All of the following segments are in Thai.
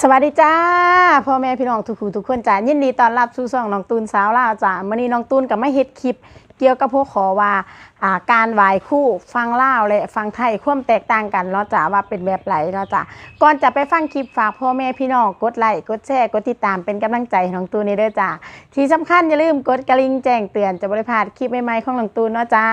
สวัสดีจ้าพ่อแม่พี่น้องทุกผู้ทุกคนจ้ายินดีต้อนรับสู่ช่องน้องตูนสาวลาวจ้ามื้อนี้น้องตูนกับมาเฮ็ดคลิป เกี่ยวกับพวกขอว่าอ่าการไหว้คู่ฟังลาวและฟังไทยความแตกต่างกันเนาะจ้าว่าเป็นแบบไหนเนาะจ้าก่อนจะไปฟังคลิปฝากพ่อแม่พี่น้องกดไลค์กดแชร์กดติดตามเป็นกำลังใจให้น้องตูนนี่เด้อจ้าที่สำคัญอย่าลืมกดกระลิ่งแจ้งเตือนจะบ่ได้พลาดคลิปใหม่ๆของน้องตูนเนาะจ้า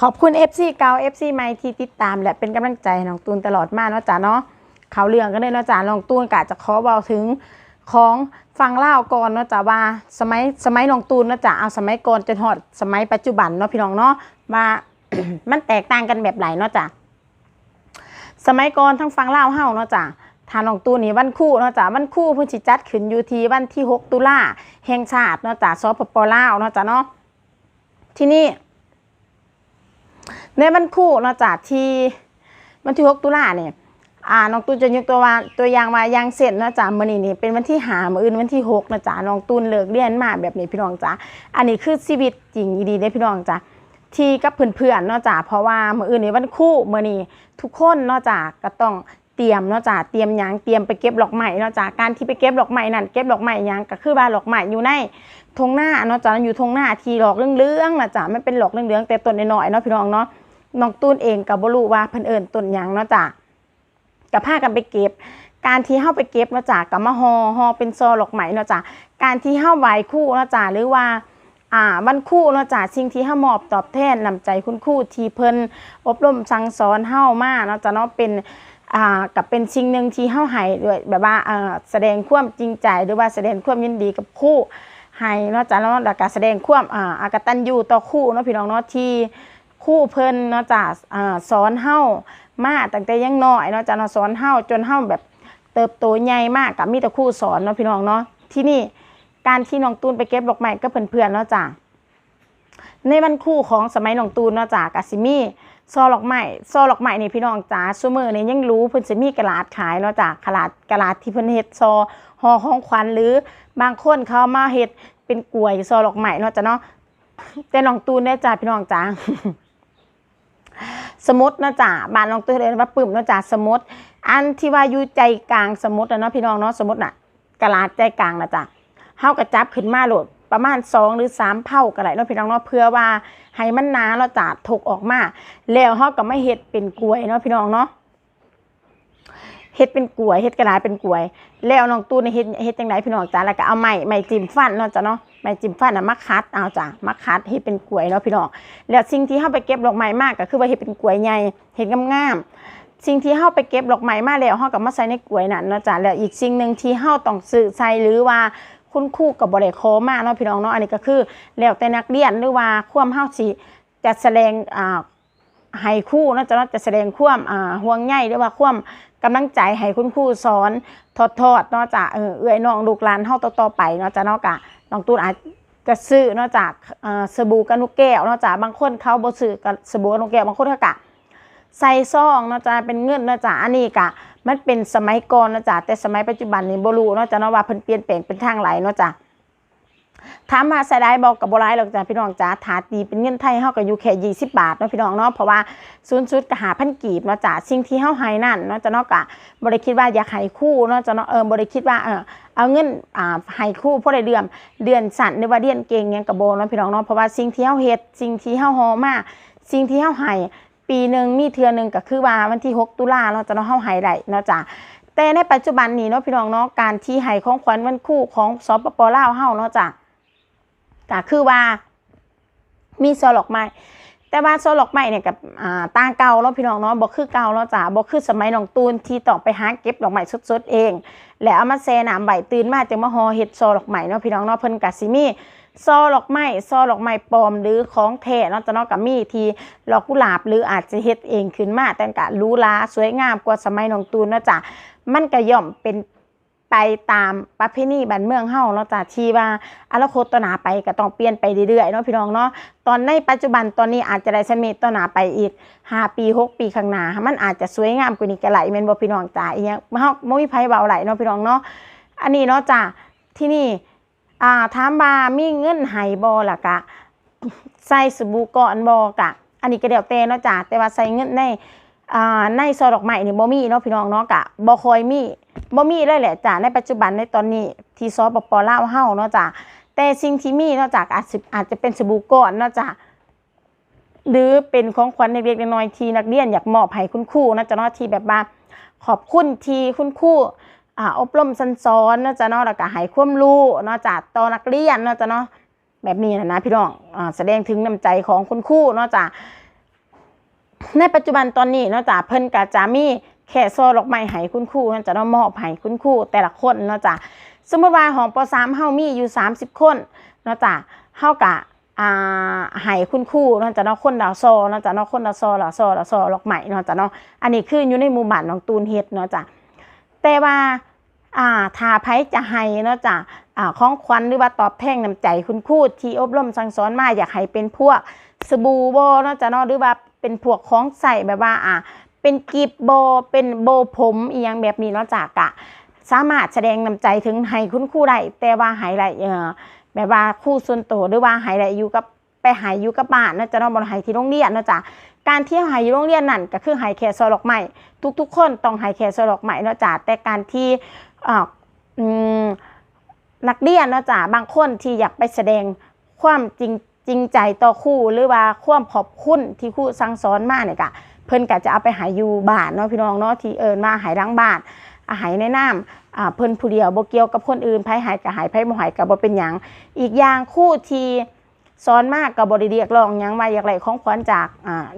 ขอบคุณ FC เก่า FC ใหม่ที่ติดตามและเป็นกำลังใจให้น้องตูนตลอดมาเนาะจ้าเนาะ เขาเรื่องก็ได้นะจ้าน้องตูนกะจะขอเบาถึงของฟังเล่าก่อนเนาะจ้าว่าสมัยสมัยน้องตูนเนาะจ้าเอาสมัยก่อนจนฮอดสมัยปัจจุบันเนาะพี่น้องเนาะว่ามันแตกต่างกันแบบไหนเนาะจ้าสมัยก่อนทั้งฟังเล่าเฮาเนาะจ้าทานน้องตูนนี่วันคู่เนาะจ้าวันคู่พิ่นสิจัดขึ้นอยู่ที่วันที่ 6 ตุลาแห่งชาติเนาะจ้าสปปลาวเนาะจ้าเนาะที่นี่ในวันคู่เนาะจ้าที่วันที่ 6 ตุลาเนี่ย อ่าน้องตูนจะยกตัวว่าตัวอย่างว่ายางเสร็จนะจ๊ะมื้อนี้นี่เป็นวันที่หามื้ออื่นวันที่หกนะจ๊ะน้องตูนเลิกเรียนมาแบบนี้พี่น้องจ้ะอันนี้คือชีวิตจริงดีๆเด้พี่น้องจ้ะที่กับเพื่อนๆเนาะจ้ะเพราะว่ามื้ออื่นนี่วันคู่มื้อนี้ทุกคนเนาะจ้ะก็ต้องเตรียมเนาะจ้ะเตรียมหยังเตรียมไปเก็บดอกไม้เนาะจ้ะการที่ไปเก็บดอกไม้นั่นเก็บดอกไม้หยังก็คือว่าดอกไม้อยู่ในทงหน้าเนาะจ้ะอยู่ทงหน้าที่ดอกเหลืองๆนะจ้ะมันเป็นดอกเหลืองๆแต่ต้นน้อยๆเนาะพี่น้องเนาะน้องตูนเองก็บ่รู้ว่าเพิ่นเอิ้นต้นหยังเนาะจ้ะ กับผ้ากันไปเก็บ การที่เข้าไปเก็บเนาะจ้ะกับมาหอหอเป็นซอหลอกไหมเนาะจ้ะการที่เข้าไหวคู่เนาะจ้ะหรือว่าอ่าวันคู่เนาะจ้ะสิ่งที่เฮามอบตอบแทนนำใจคุณครู่ที่เพิ่นอบรมสั่งสอนเฮามาเนาะจ้ะเนาะเป็นอ่ากับเป็นสิ่งหนึ่งที่เฮาให้ด้วยแบบว่าอ่าแสดงความจริงใจหรือว่าแสดงความยินดีกับคู่ให้เนาะจ้ะเนาะแล้วก็แสดงความอ่าอากตันยูต่อคู่เนาะพี่น้องเนาะที่คู่เพิ่นเนาะจ้ะอ่าสอนเฮา มาตั้งแต่ยังน้อยเนาะจะนสอนเฮาจนเฮาแบบเติบโตใหญ่มากกับมีแต่ครูสอนเนาะพี่น้องเนาะที่นี่การที่น้องตูนไปเก็บดอกไม้กับเพื่อนๆเนาะจ้ะในวันครู่ของสมัยน้องตูนเนาะจ้ะกะสิมีซอดอกไม้ซอดอกไม้นี่พี่น้องจ้าซุมื้อนี้ยังรู้เพิ่นสิมีกระลาดขายเนาะจ้ะกระลาดกระลาดที่เพิ่นเฮ็ดซอห่อของขวัญหรือบางคนเขามาเฮ็ดเป็นกล้วยซอดอกไม้เนาะจ้ะเนาะแต่น้องตูนเนี่ยจ้ะพี่น้องจ้า สมุดเนะจ้ะบ้านน้องตุ้ยเลยว่าปึ้มนะจ้ะสมุดอันที่ว่าอยู่ใจกลางสมุดอะเนาะพี่น้องเนาะสมุดน่ะกระลาใจกลางนะจ้ะเฮากระจับขึ้นมาโหลดประมาณสองหรือสามเผ่าก็ได้เนาะพี่น้องเนาะเพื่อว่าให้มันหนาเนาะจ้ะถกออกมาแล้วเฮาก็ไม่เฮ็ดเป็นกล้วยเนาะพี่น้องเนาะเฮ็ดเป็นกล้วยเฮ็ดกระดาเป็นกล้วย แล้วน้องตู้ในเฮ็ดเฮ็ดจังไดพี่น้องจ้ะแล้วก็เอาไม้ไม้จิ้มฟันเนาะจ้ะเนาะ ไม้จิ้มฟันน่ะมาคัดเอาจ้ะมาคัดเฮ็ดเป็นกล้วยเนาะพี่น้องแล้วสิ่งที่เฮาไปเก็บดอกไม้มากก็คือว่าเฮ็ดเป็นกล้วยใหญ่เห็นงามๆสิ่งที่เฮาไปเก็บดอกไม้มาแล้วเฮาก็มาใส่ในกล้วยนั่นเนาะจ้ะแล้วอีกสิ่งหนึ่งที่เฮาต้องซื้อใส่หรือว่าคุณครูก็บ่ได้ขอมากเนาะพี่น้องเนาะอันนี้ก็คือแล้วแต่นักเรียนหรือว่าความเฮาสิจะแสดงอ่าให้ครูเนะจ้ะเนาะจะแสดงความอ่าห่วงใยหรือว่าความกำลังใจให้คุณครูสอนทอดๆเนาะจ้ะเออเอื้อยน้องลูกหลานเฮาต่อๆไปเนาะจ้ะเนาะกะ น้องตูนอาจจะซื้อเนอกจากสบู่กับนกแก้วเนอกจากบางคนเขาบ่ซื้อกับสบู่กับนกแก้วบางคนเขากะใส่ซองเนอกจากเป็นเงินเนอกจากอันนี้กะ มันเป็นสมัยก่อนเนอกจากแต่สมัยปัจจุบันนี้บ่รู้เนอกจากเนาะว่าเพิ่นเปลี่ยนแปลงเป็นทางไหลเนาะจาก ถามมาใส่ได้บอกกับบ่หลายหรอกจ้ะพี่น้องจ้าถาตีเป็นเงินไทยเฮาก็อยู่แค่20บาทเนาะพี่น้องเนาะเพราะว่าศูนย์สุดก็หาพันกีบเนาะจ้ะสิ่งที่เฮาให้นั่นเนาะจ้ะเนาะกะบ่ได้คิดว่าอยากให้คู่เนาะจ้ะเนาะเออบ่ได้คิดว่าเออเอาเงินอ่าให้ครู่เพราะได้เดือนเดือนสั่นหรือว่าเดือนเก่งยังกระโบเนาะพี่น้องเนาะเพราะว่าสิ่งที่เฮาเฮ็ดสิ่งที่เฮาฮอมาสิ่งที่เฮาให้ปีหนึ่งมีเทื่อหนึ่งก็คือว่าวันที่ 6 ตุลาเนาะจะเนาะเฮาให้ได้เนาะจ้ะแต่ในปัจจุบันนี้เนาะพี่น้องเนาะการที่ให้ของขวัญวันคู่ของสปปลาวเฮาเนาะจ้ะ ก็คือว่า มีโซลอกไม้แต่ว่าโซลอกไม้เนี่ยกับต่างเก่าเนาะพี่น้องเนาะบ่คือเก่าเนาะจ้ะบ่คือสมัยน้องตูนที่ต้องไปหาเก็บดอกไม้สดๆเอง แล้วเอามาแซ่น้ำใบตื่นมาจึงมาห่อเฮ็ดโซอดอกไม้เนาะพี่น้องเนาะเพิ่นก็สิมีซอดอกไม้ซอดอกไม้ปลอมหรือของแท้เนาะจะเนาะก็มีที่ดอกกุหลาบหรืออาจจะเฮ็ดเองขึ้นมาแต่ก็หรูหราสวยงามกว่าสมัยน้องตูนเนาะจ้ะมันก็ย่อมเป็น ไปตามประเพณีบ้านเมืองเฮาเนาะจ้ะที่ว่าอนาคตต่อหนาไปก็ต้องเปลี่ยนไปเรื่อยๆเนาะพี่น้องเนาะตอนในปัจจุบันตอนนี้อาจจะได้สมิต่อหนาไปอีกห้าปีหกปีข้างหน้ามันอาจจะสวยงามกว่านี้ก็ไหลแม่นบ่พี่น้องจ้าอีหยังเฮาบ่มีไผเว้าไหลเนาะพี่น้องเนาะอันนี้เนาะจ้าที่นี่อ่าถามว่ามีเงินให้บ่ล่ะกะใส่สบู่ก่อนบ่กะอันนี้ก็เดี๋ยวแต่เนาะจ้าแต่ว่าใส่เงินในอ่าในซอดอกไม้นี่บ่มีเนาะพี่น้องเนาะกะบ่ค่อยมี บ่มีเลยแหละจ้ะในปัจจุบันในตอนนี้ที่สปปอล่าเฮาเนาะจ้ะแต่สิ่งที่มีนาะจากอาจสิอาจจะเป็นสบู่ก้อนนาะจ้ะหรือเป็นของขวัญเล็กๆน้อยๆที่นักเรียนอยากมอบให้คุณครูนะจ้ะเนาะที่แบบว่าขอบคุณที่คุณครูอ่าอบรมสันสอนนาะจ้ะเนาะแล้วก็ให้ความรู้นาะจ้ะต่อนักเรียนนาะจ้ะเนาะแบบนี้นะนะพี่น้องอ่าแสดงถึงน้ำใจของคุณครูนาะจ้ะในปัจจุบันตอนนี้นาะจ้ะเพิ่นก็จะมี แค่โซ่ดอกไม้ให้คุณครูเนาะจะเนาะมอบให้คุณครูแต่ละคนเนาะจ้ะสมมติว่าของป .3 เฮามีอยู่ 30 คนเนาะจ้ะเฮาก็อ่าให้คุณครูเนาะจ้ะเนาะคนดาวโซเนาะจ้ะเนาะคนดาวโซละโซละโซดอกไม้เนาะจ้ะเนาะอันนี้คืออยู่ในหมู่บ้านน้องตูนเฮ็ดเนาะจ้ะแต่ว่าอ่าถ้าไผจะให้เนาะจ้ะอ่าของขวัญหรือว่าตอบแทนน้ำใจคุณครูที่อบรมสั่งสอนมาอยากให้เป็นพวกสบู่โบเนาะจ้ะเนาะหรือว่าเป็นพวกของใส่แบบว่าอะ เป็นกีบโบเป็นโบผมอียังแบบนี้เนาะจ้ะกะสามารถแสดงน้ำใจถึงให้คุณครูได้แต่ว่าใหายไรเออแบบว่าคู่ส่วนตัวหรือว่าใหายไรอยู่กับไปใหายอยู่กับบ้านนาะจะเนาะบ่ใหายที่โรงเรียนนะจ้ะการที่ใหายอยู่โรงเรียนนั่นก็คือใหายแค่ซอลอกใหม่ทุก ๆ คนต้องใหายแค่ซอลอกใหม่นะจ้ะแต่การที่อ่าอืมนักเรียนนะจ้ะบางคนที่อยากไปแสดงความจริงจริงใจต่อคู่หรือว่าความขอบคุณที่คู่สั่งสอนมาเนี่ยกะ เพิ่นก็จะเอาไปหายอยู่บ้านเนาะพี่น้องเนาะที่เอิญมาหายล้างบ้านอาหายในน้ำอ่าเพิ่นผู้เดียวบ่เกี่ยวกับคนอื่นไผหายก็หายไผบ่หายก็บ่เป็นหยังอีกอย่างคู่ที่สอนมากก็บ่ได้เรียกร้องยังว่าอยากได้ของขวัญจาก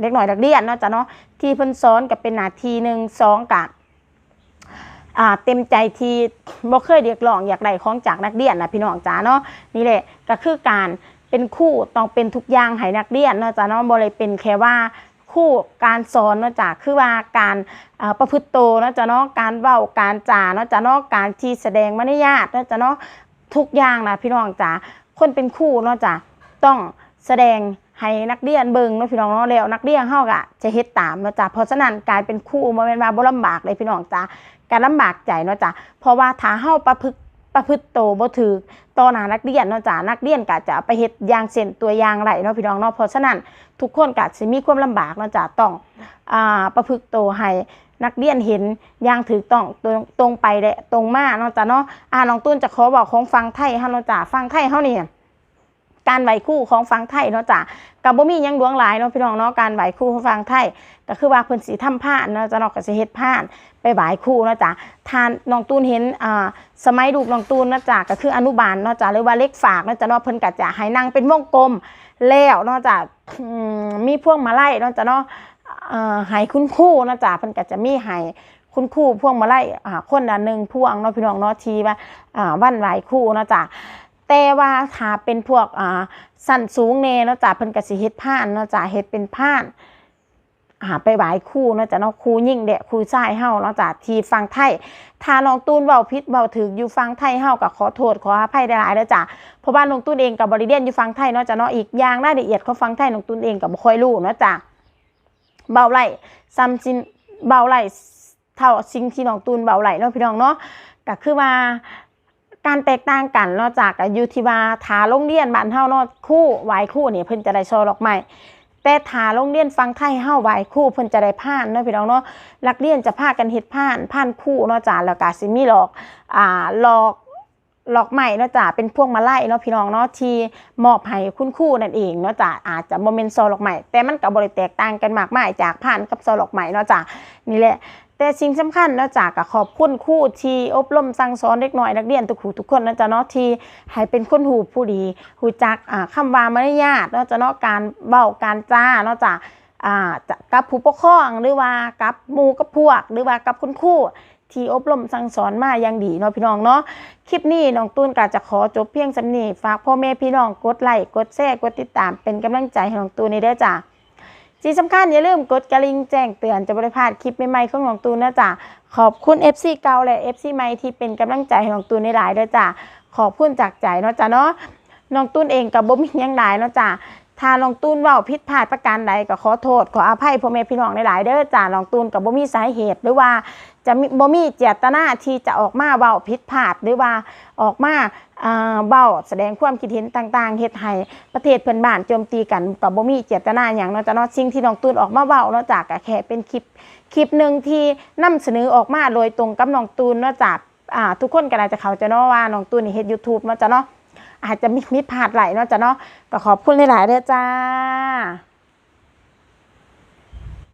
เด็กหน้อยนักเรียนเนาะจ้ะเนาะที่เพิ่นสอนก็เป็นนาทีหนึ่งสองกะอ่าเต็มใจที่บ่เคยเรียกร้องอยากได้ของจากนักเรียนนะพี่น้องจ๋าเนาะนี่แหละก็คือการเป็นคู่ต้องเป็นทุกอย่างให้นักเรียนเนาะจ้าเนาะบ่เลยเป็นแค่ว่า คู่การสอนเนาะจ้าคือว่าการประพฤติโตเนาะจ้าเนาะการเว้าการจาเนาะจ้าเนาะการที่แสดงมารยาทเนาะจ้าเนาะทุกอย่างนะพี่น้องจ๋าคนเป็นคู่เนาะจ้าต้องแสดงให้นักเรียนเบิ่งเนาะพี่น้องเนาะแล้วนักเรียนเฮาก็จะเฮ็ดตามเนาะจ้าเพราะฉะนั้นการเป็นคู่บ่แม่นว่าบ่ลำบากเลยพี่น้องจ๋าการลำบากใจเนาะจ้ะเพราะว่าถ้าเฮาประพฤติ ประพฤติโตบ่ถือต่อหน้านักเรียนเนาะจ้านักเรียนก็จะไปเฮ็ดอย่างเช่นตัวอย่างไรเนาะพี่น้องเนาะเพราะฉะนั้นทุกคนก็สิมีความลำบากเนาะจ้าต้องอ่าประพฤติโตให้นักเรียนเห็นอย่างถูกต้องตรงตรงไปและตรงมาเนาะจ้าเนาะอ่าน้องตุ้นจะขอบอกของฟังไทยเฮาเนาะจ้าฟังไทยเฮานี่ การไหวคู่ของฟังไทยเนาะจ้ะก็บ่มียังหลวงหลายเนาะพี่น้องเนาะการไหวคู่ของฟังไทยก็คือว่าเพิ่นสิทำผ้านเนาะจ้ะเนาะก็สิเฮ็ดผ้านไปบ่ายครู่เนาะจ้ะทานน้องตูนเห็นอ่าสมัยลูกน้องตูนเนาะจ้ะก็คืออนุบาลเนาะจ้ะหรือว่าเล็กฝากเนาะจ้ะเนาะเพิ่นก็จะให้นั่งเป็นวงกลมแล้วเนาะจ้ะมีพวงมาลัยเนาะจ้ะเนาะเอ่อให้คุณครูเนาะจ้ะเพิ่นก็จะมีให้คุณครูพวงมาไล่อ่าคนละหนึ่งพ่วงเนาะพี่น้องเนาะทีว่าอ่าวันไหวคู่เนาะจ้ะ แต่ว่าถ้าเป็นพวกอ่าสั้นสูงแน่เนาะจ้ะเพิ่นก็สิเฮ็ดผ้านเนาะจ้ะเฮ็ดเป็นผ้านหาไปไหว้ครู่เนาะจ้ะเนาะครูยิ่งเดะครูชายเฮาเนาะจ้ะที่ฟังไทยถ้าน้องตูนเว้าผิดเว้าถึกอยู่ฟังไทยเฮาก็ขอโทษขออภัยหลายๆเด้อจ้ะเพราะว่าน้องตูนเองก็บ่ได้เรียนอยู่ฟังไทยเนาะจ้ะเนาะอีกอย่างรายละเอียดเของฟังไทยน้องตูนเองก็บ่ค่อยรู้เนาะจ้ะเบาไหลซ้ำซินเบาไหลเท่าสิ่งที่น้องตูนเบาไหลเนาะพี่น้องเนาะก็คือว่า การแตกต่างกันนาะจากอยู่ที่ว่าทาโรงเรียนบ้านเฮาเนาะคู่ไหว้ครู่นี่เพิ่นจะได้โชว์ดอกไม้แต่ถาโรงเรียนฟังไทยเฮาไหวคู่เพิ่นจะได้ผ่านเนาะพี่น้องเนาะนักเรียนจะพากันเฮ็ดผ่านผ่านคู่เนาะจ้าแล้วก็สิมีหลอกอ่าหลอกหลอกใหม่เนาะจ้าเป็นพวงมาลัยเนาะพี่น้องเนาะที่มอบให้คุณครูนั่นเองเนาะจ้าอาจจะบ่แม่นซอหลอกใหม่แต่มันก็บ่ได้แตกต่างกันมากมายจากผ่านกับซอหลอกใหม่เนาะจ้านี่แหละ แต่สิ่งสำคัญนาะจ้าก็ขอบคุณครูที่อบรมสั่งสอนเด็กน้อยนักเรียนทุกผู้ทุกคนนะจ้าเนาะที่ให้เป็นคนหูผู้ดีหูจักอ่าคำว่ามารยาทเนาะจ้าเนาะการเว้าการจ้าเนาะจ้าอ่าจะกับผู้ปกครองหรือว่ากับหมู่กับพวก หรือว่ากับคุณครูที่อบรมสั่งสอนมาอย่างดีเนาะพี่น้องเนาะคลิปนี้น้องตูนก็จะขอจบเพียงสำนี้ฝากพ่อแม่พี่น้องกดไลค์กดแชร์กดติดตามเป็นกำลังใจให้น้องตูนในเด้อจ้า ที่สำคัญอย่าลืมกดกระลิ่งแจ้งเตือนจะไม่พลาดคลิปใหม่ๆของน้องตูนนะจ๊ะขอบคุณ FC เก่าและ FC ใหม่ที่เป็นกำลังใจให้น้องตูนในหลายเด้อจ้ะขอบคุณจากใจเนาะจ้ะเนาะน้องตูนเองกับบ่มียังหลายเนาะจ้ะถ้าน้องตูนว่าผิดพลาดประการใดก็ขอโทษขออภัยพ่อแม่พี่น้องในหลายเด้อจ้ะน้องตูนกับบ่มีสาเหตุหรือว่า จะบ่มีเจตนาที่จะออกมาเว้าผิดพลาดหรือว่าออกมาเว้าแสดงความคิดเห็นต่างๆเฮ็ดให้ประเทศเพื่อนบ้านโจมตีกันก็บ่มีเจตนาหยังนาะจ้ะเนาะสิ่งที่น้องตูนออกมาเว้านาะจ้ะก็แค่เป็นคลิปคลิปหนึ่งที่นำเสนอออกมาโดยตรงกับน้องตูนนาะจ้ะอ่าทุกคนก็น่าจะเข้าใจเนาะว่าน้องตูนเฮ็ด YouTube เนาะจ้ะเนาะอาจจะมีมิดพลาดไหลเนาะจ้ะเนาะก็ขอบคุณหลายๆเด้อจ้า